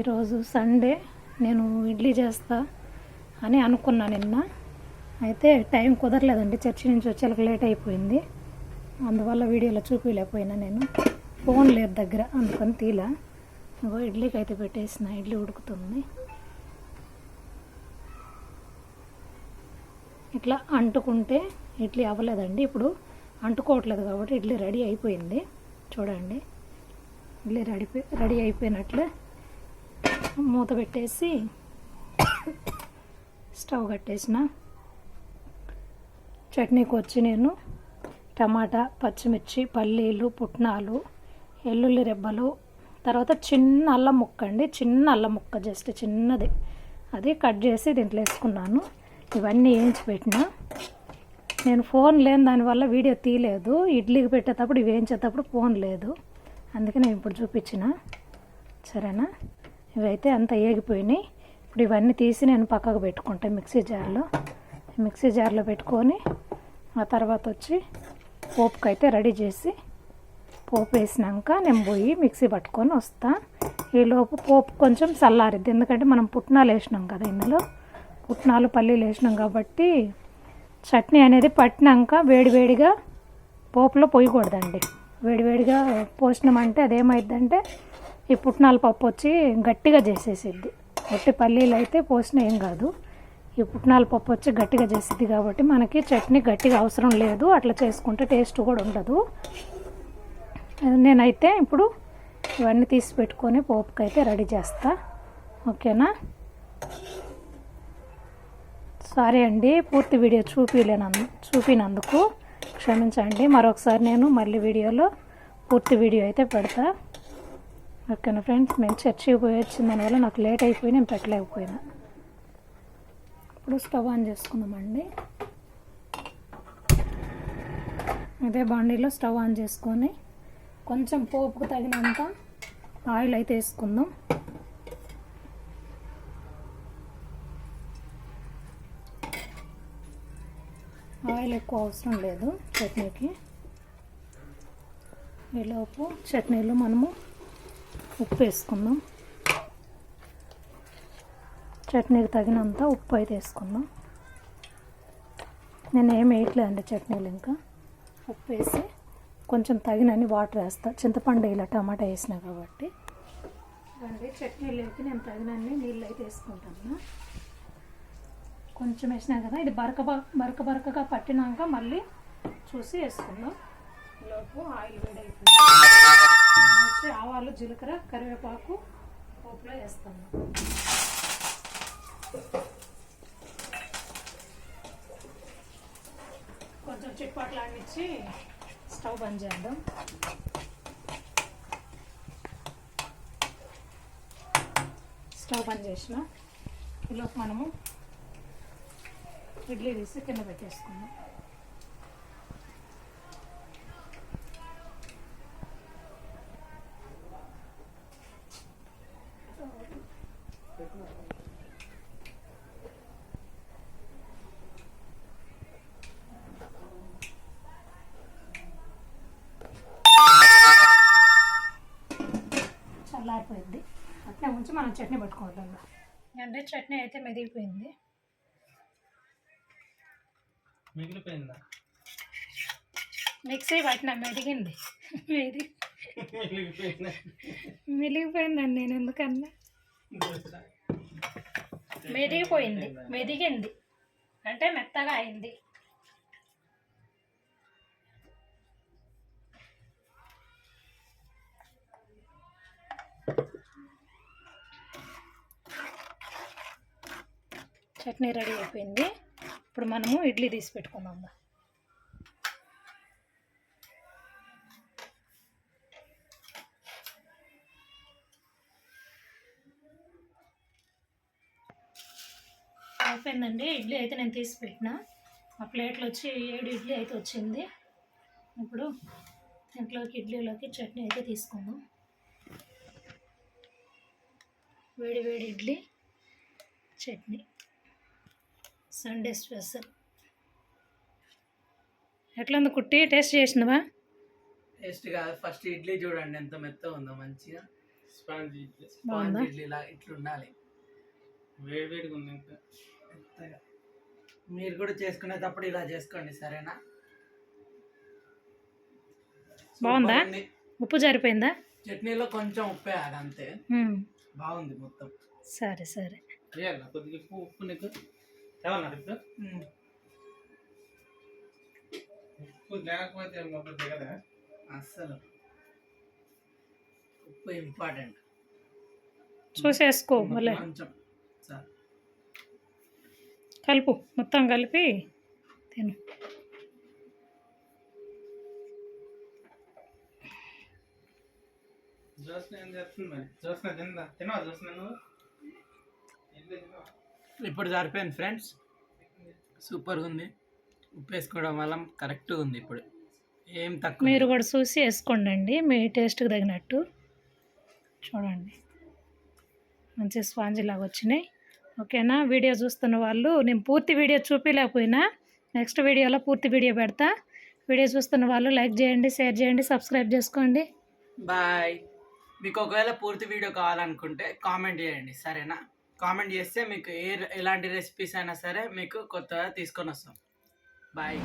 ఈరోజు సండే నేను ఇడ్లీ చేస్తా అని అనుకున్నా నిన్న. అయితే టైం కుదరలేదండి చర్చి నుంచి వచ్చేలకు లేట్ అయిపోయింది. అందువల్ల వీడియోలో చూపించలేకపోయినా నేను. ఫోన్ లేదు దగ్గర అందుకని తీలా. ఇగో ఇడ్లీకి అయితే పెట్టేసిన ఇడ్లీ ఉడుకుతుంది. ఇట్లా అంటుకుంటే ఇడ్లీ అవ్వలేదండి. ఇప్పుడు అంటుకోవట్లేదు కాబట్టి ఇడ్లీ రెడీ అయిపోయింది. చూడండి. ఇడ్లీ రెడీ రెడీ అయిపోయినట్లే మూత పెట్టేసి స్టవ్ కట్టేసిన. చట్నీకి వచ్చి నేను టమాటా పచ్చిమిర్చి పల్లీలు పుట్నాలు ఎల్లుల్లి రెబ్బలు తర్వాత చిన్న అల్లం ముక్క అండి. చిన్న అల్లం ముక్క జస్ట్ చిన్నది. అది కట్ చేసి దీంట్లో వేసుకున్నాను. ఇవన్నీ వేయించి పెట్టిన. నేను ఫోన్ లేని దానివల్ల వీడియో తీయలేదు. ఇడ్లీకి పెట్టేటప్పుడు ఇవి వేయించేటప్పుడు ఫోన్ లేదు. అందుకే నేను ఇప్పుడు చూపించిన. సరేనా? ఇవైతే అంతా ఏగిపోయినాయి. ఇప్పుడు ఇవన్నీ తీసి నేను పక్కకు పెట్టుకుంటాను మిక్సీ జార్లో. మిక్సీ జార్లో పెట్టుకొని ఆ తర్వాత వచ్చి పోపుకి అయితే రెడీ చేసి పోపు వేసినాక నేను పోయి మిక్సీ పట్టుకొని వస్తా. ఈలోపు పోపు కొంచెం చల్లారిద్ది. ఎందుకంటే మనం పుట్నాలు వేసినాం కదా ఇందులో. పుట్నాలు పల్లీలు వేసినాం కాబట్టి చట్నీ అనేది పట్టినాక వేడివేడిగా పోపులో పోయకూడదండి. వేడివేడిగా పోసినామంటే అదేమైందంటే ఈ పుట్నాల పప్పు వచ్చి గట్టిగా చేసేసిద్ది. ఒట్టి పల్లీలు అయితే పోసిన ఏం కాదు. ఈ పుట్నాల పప్పు వచ్చి గట్టిగా చేసిద్ది కాబట్టి మనకి చట్నీ గట్టిగా అవసరం లేదు. అట్లా చేసుకుంటే టేస్ట్ కూడా ఉండదు. నేనైతే ఇప్పుడు ఇవన్నీ తీసి పెట్టుకొని పోపుకి అయితే రెడీ చేస్తా. ఓకేనా? సారీ అండి పూర్తి వీడియో చూపిలేనందు చూపినందుకు క్షమించండి. మరొకసారి నేను మళ్ళీ వీడియోలో పూర్తి వీడియో అయితే పెడతా. ఓకేనా ఫ్రెండ్స్ మేము చర్చికి పోయి వచ్చిన దానివల్ల నాకు లేట్ అయిపోయి నేను పెట్టలేకపోయినా. ఇప్పుడు స్టవ్ ఆన్ చేసుకుందామండి. అదే బండిలో స్టవ్ ఆన్ చేసుకొని కొంచెం పోపుకు తగినంత ఆయిల్ అయితే వేసుకుందాం. ఆయిల్ ఎక్కువ అవసరం లేదు చట్నీకి. ఈలోపు చట్నీలు మనము ఉప్పు వేసుకుందాం. చట్నీకి తగినంత ఉప్పు అయితే వేసుకుందాం. నేను ఏం వేయట్లేదండి చట్నీలు ఇంకా. ఉప్పు వేసి కొంచెం తగినన్ని వాటర్ వేస్తా. చింతపండు ఇలా టమాటా వేసినా కాబట్టి. అండి చట్నీలోకి నేను తగినన్ని నీళ్ళు అయితే వేసుకుంటాను. కొంచెం వేసినా కదా ఇది బరక బరక బరకగా పట్టినాక మళ్ళీ చూసి వేసుకుందాం. లోపు ఆయిల్ వేడి అయిపోయింది ఆవాలు జీలకర్ర కరివేపాకు పోపులో వేస్తాను. కొంచెం చిట్పాట్లు ఆడిచ్చి స్టవ్ బంద్ చేద్దాం. స్టవ్ బంద్ చేసిన. ఇలా మనము ఇడ్లీ తీసి కింద పెట్టేసుకుందాం. ఉంచి మనం చట్నీ పట్టుకోవద్దాం అంటే చట్నీ అయితే మెదిగిపోయింది మిగిలిపోయిందా? మిక్సీ పట్టిన మెదిగింది మెది మిగిలిపోయిందా? మెలిగిపోయిందండి నేను ఎందుకన్నా? మెదిగిపోయింది మెదిగింది అంటే మెత్తగా అయింది. చట్నీ రెడీ అయిపోయింది. ఇప్పుడు మనము ఇడ్లీ తీసి పెట్టుకుందాం. అయిపోయిందండి. ఇడ్లీ అయితే నేను తీసి పెట్టిన. ఆ ప్లేట్లో వచ్చి ఏడు ఇడ్లీ అయితే వచ్చింది. ఇప్పుడు ఇంట్లోకి ఇడ్లీలోకి చట్నీ అయితే తీసుకుందాం. వేడి వేడి ఇడ్లీ చట్నీ. సండే స్పెషల్ ఎట్లా ఉంది కుట్టి? టేస్ట్ చేసినవా? టేస్ట్ కాదు. ఫస్ట్ ఇడ్లీ చూడండి ఎంత మెత్తగా ఉందో మంచిగా. స్పాంజ్ బాగుందా? ఇడ్లీ ఇలా ఇట్లా ఉండాలి. వేడి వేడిగా ఉంది ఇంకా. మెత్తగా. మీరు కూడా చేసుకునేటప్పుడు ఇలా చేసుకోండి సరేనా? బాగుందా? ఉప్పు సరిపోయిందా చట్నీలో కొంచెం ఉప్పు వేయాలి అంతే. బాగుంది మొత్తం. సరే సరే. కొద్దిగా ఉప్పు ఉప్పు నీకు? ఇప్పుడు. ఉప్పు లేకపోతే అస్సలు. ఉప్పు ఇంపార్టెంట్ చూసేసుకో మళ్ళీ. కొంచెం. చాలు. కలుపు మొత్తం కలిపి తిను. జోస్న ఏం చేస్తుంది మరి? జోస్న తిందా? తినవా జోస్న నువ్వు? ఇప్పుడు సరిపోయింది ఫ్రెండ్స్. సూపర్గా ఉంది. ఉప్పు వేసుకోవడం వల్ల కరెక్ట్గా ఉంది ఇప్పుడు. ఏం తక్కువ మీరు కూడా చూసి వేసుకోండి అండి మీ టేస్ట్కి తగినట్టు. చూడండి. మంచి స్పాంజ్ లాగా వచ్చినాయి. ఓకేనా? వీడియో చూస్తున్న వాళ్ళు నేను పూర్తి వీడియో చూపించలేకపోయినా నెక్స్ట్ వీడియోలో పూర్తి వీడియో పెడతా. వీడియో చూస్తున్న వాళ్ళు లైక్ చేయండి షేర్ చేయండి సబ్స్క్రైబ్ చేసుకోండి. బాయ్. మీకు ఒకవేళ పూర్తి వీడియో కావాలనుకుంటే కామెంట్ చేయండి. సరేనా? కామెంట్ చేస్తే మీకు ఏ ఎలాంటి రెసిపీస్ అయినా సరే మీకు కొత్తగా తీసుకొని వస్తాం. బాయ్